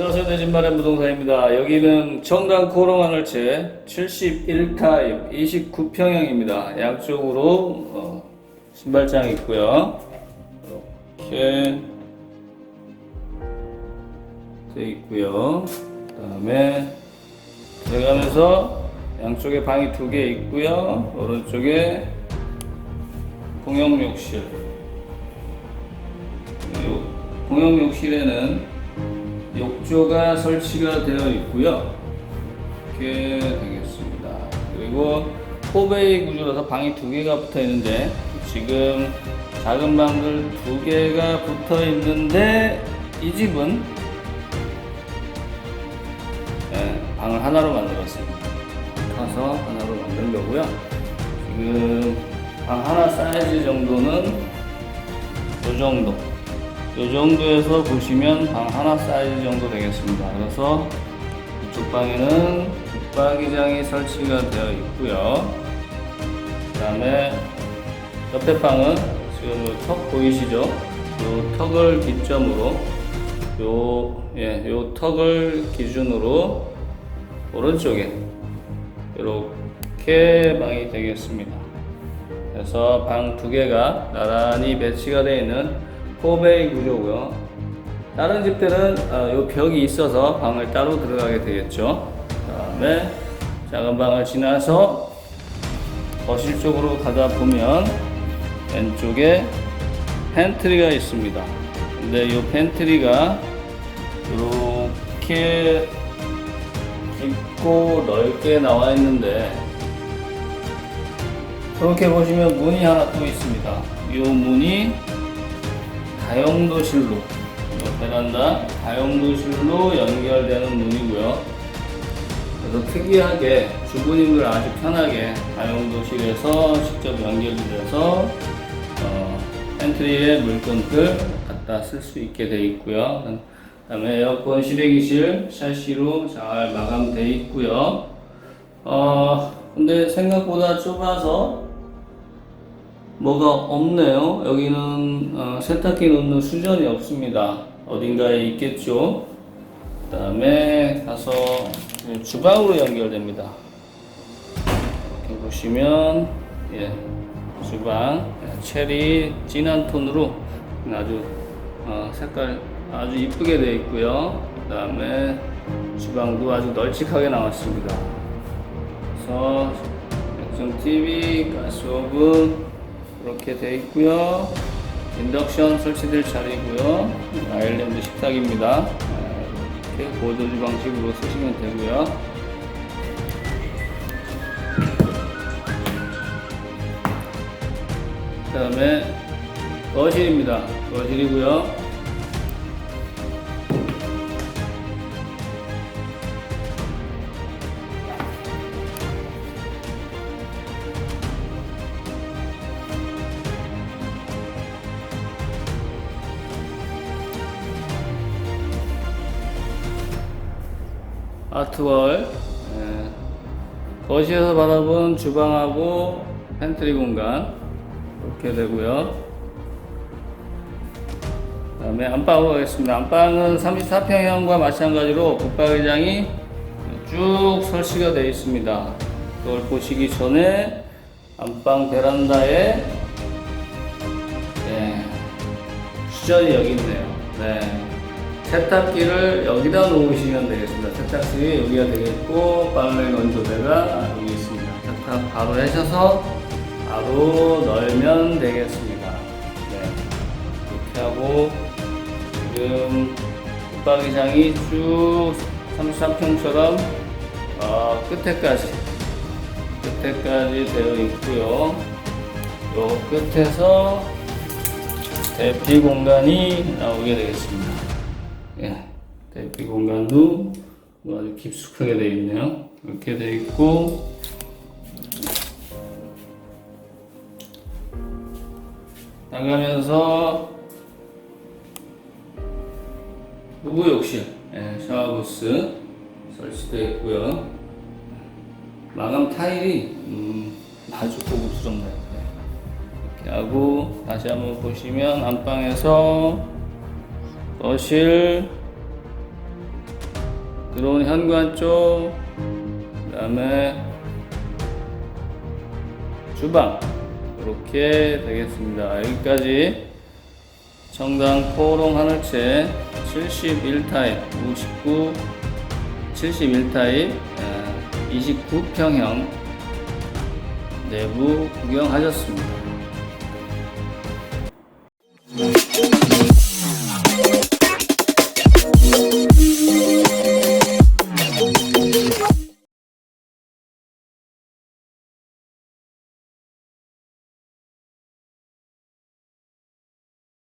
안녕하세요. 내진마련 부동산입니다. 여기는 청담 코롱하늘채 71타입 29평형입니다. 양쪽으로 어, 신발장이 있고요. 이렇게 돼 있고요. 그다음에 들어가면서 양쪽에 방이 두 개 있고요. 오른쪽에 공용 욕실. 요 공용 욕실에는 욕조가 설치가 되어 있고요. 이렇게 되겠습니다. 그리고 포베이 구조라서 방이 두 개가 붙어 있는데 지금 작은 방들 두 개가 붙어 있는데 이 집은 예, 방을 하나로 만들었습니다. 커서 하나로 만든 거고요. 지금 방 하나 사이즈 정도는 이 정도. 이 정도에서 보시면 방 하나 사이즈 정도 되겠습니다. 그래서 이쪽 방에는 붙박이장이 설치가 되어 있고요. 그 다음에 옆에 방은 지금 요턱 보이시죠? 요 턱을 기점으로 요, 예, 요 턱을 기준으로 오른쪽에 이렇게 방이 되겠습니다. 그래서 방 두 개가 나란히 배치가 되어 있는 포베이 구조고요. 다른 집들은 어, 요 벽이 있어서 방을 따로 들어가게 되겠죠. 그 다음에 작은 방을 지나서 거실 쪽으로 가다 보면 왼쪽에 팬트리가 있습니다. 근데 이 팬트리가 이렇게 깊고 넓게 나와 있는데 이렇게 보시면 문이 하나 또 있습니다. 이 문이 다용도실로 이 베란다 다용도실로 연결되는 문이고요. 그래서 특이하게 주부님들 아주 편하게 다용도실에서 직접 연결이 돼서 어, 팬트리에 물건들 갖다 쓸 수 있게 돼 있고요. 그다음에 에어컨 실외기실 샤시로 잘 마감돼 있고요. 어 근데 생각보다 좁아서 뭐가 없네요. 여기는 어, 세탁기 놓는 수전이 없습니다. 어딘가에 있겠죠. 그 다음에 가서 주방으로 연결됩니다. 이렇게 보시면 예, 주방 체리 진한 톤으로 아주 어, 색깔 아주 이쁘게 되어 있고요. 그 다음에 주방도 아주 널찍하게 나왔습니다. 그래서 액션 TV, 가스오븐 이렇게 되어 있고요. 인덕션 설치될 자리고요. 아일랜드 식탁입니다. 이렇게 보조주 방식으로 쓰시면 되고요. 그 다음에 거실입니다. 거실이고요. 아트월 예. 거실에서 바라본 주방하고 팬트리 공간 이렇게 되고요 그 다음에 안방으로 가겠습니다 안방은 34평형과 마찬가지로 붙박이장이 쭉 설치가 되어 있습니다 그걸 보시기 전에 안방 베란다에 예, 수전이 여기 있네요 네. 세탁기를 여기다 놓으시면 되겠습니다. 세탁기 여기가 되겠고 빨래 건조대가 여기 있습니다. 세탁 바로 하셔서 바로 널면 되겠습니다. 네. 이렇게 하고 지금 붙박이장이 쭉 33평처럼 어, 끝에까지 끝에까지 되어 있고요. 요 끝에서 대피 공간이 나오게 되겠습니다. 예, 대피 공간도 뭐 아주 깊숙하게 되어 있네요. 이렇게 되어 있고 나가면서 부부 욕실, 예, 샤워부스 설치되어 있고요. 마감 타일이 음, 아주 고급스럽네요. 예. 이렇게 하고 다시 한번 보시면 안방에서 거실 들어온 현관 쪽 그다음에 주방 이렇게 되겠습니다. 여기까지 청당 포롱 하늘채 71타입 59 71타입 29평형 내부 구경하셨습니다.